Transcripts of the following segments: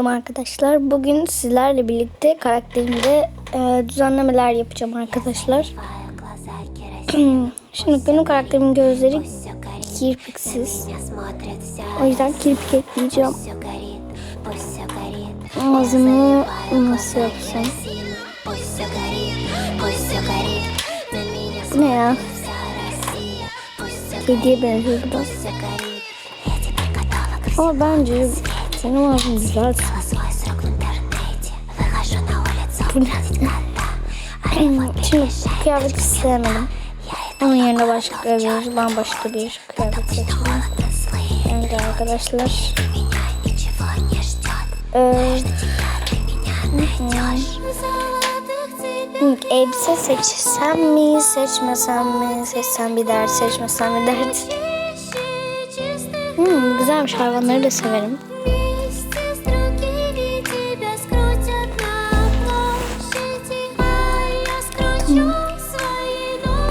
çıktım arkadaşlar. Bugün sizlerle birlikte karakterimde e, düzenlemeler yapacağım arkadaşlar. Şimdi benim karakterimin gözleri kirpiksiz. O yüzden kirpik ekleyeceğim. Ağzımı nasıl yapsam? Ne ya? Kediye benziyor biraz. Ama bence senin ağzın güzel. Şimdi bu kıyafeti sevmedim. Onun yerine başka bir, bambaşka bir kıyafet seçelim. Bence arkadaşlar. Ee, hmm, elbise seçsem mi, seçmesem mi, seçsem bir dert, seçmesem bir dert. Hmm, güzelmiş hayvanları da severim.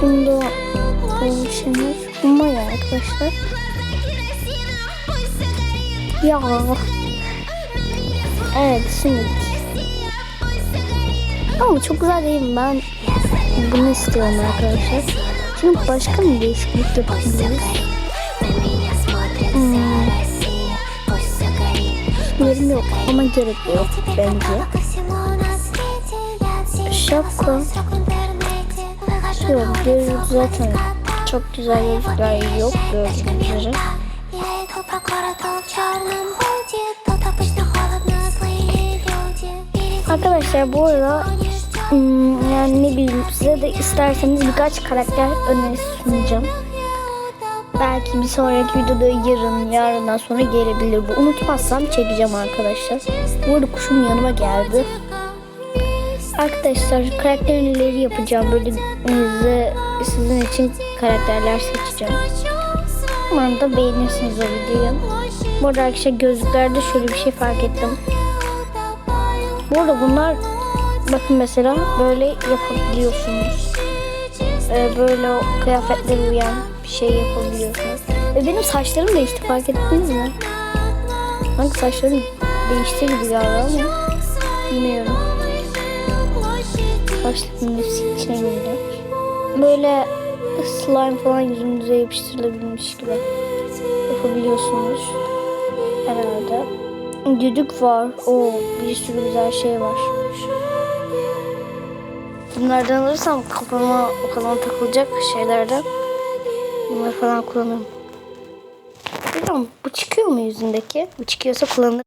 Bunda konuşamaz. Bunda ya arkadaşlar. Ya. Evet şimdi. Ama çok güzel değil mi? Ben bunu istiyorum arkadaşlar. Şimdi başka bir değişiklik yapabiliriz. Hmm. Yerim yok ama gerek yok bence. Şapka. Yok gözlük zaten çok güzel gözlükler yok gördüğünüz. Arkadaşlar bu arada hmm, yani ne bileyim size de isterseniz birkaç karakter önerisi sunacağım. Belki bir sonraki videoda yarın, yarından sonra gelebilir bu. Unutmazsam çekeceğim arkadaşlar. Bu arada kuşum yanıma geldi. Arkadaşlar karakter önerileri yapacağım. Böyle size, sizin için karakterler seçeceğim. Umarım da beğenirsiniz o videoyu. Bu arada arkadaşlar gözlüklerde şöyle bir şey fark ettim. Bu arada bunlar bakın mesela böyle yapabiliyorsunuz. Ee, böyle o kıyafetlere uyan bir şey yapabiliyorsunuz. Ve benim saçlarım değişti fark ettiniz mi? Sanki saçlarım değişti gibi galiba ama bilmiyorum. Hepsi içine girdi. Böyle slime falan yüzünüze yapıştırılabilmiş gibi yapabiliyorsunuz herhalde. Düdük var. O bir sürü güzel şey var. Bunlardan alırsam kafama falan takılacak şeylerden. Bunları falan kullanırım. Bilmiyorum bu çıkıyor mu yüzündeki? Bu çıkıyorsa kullanırım.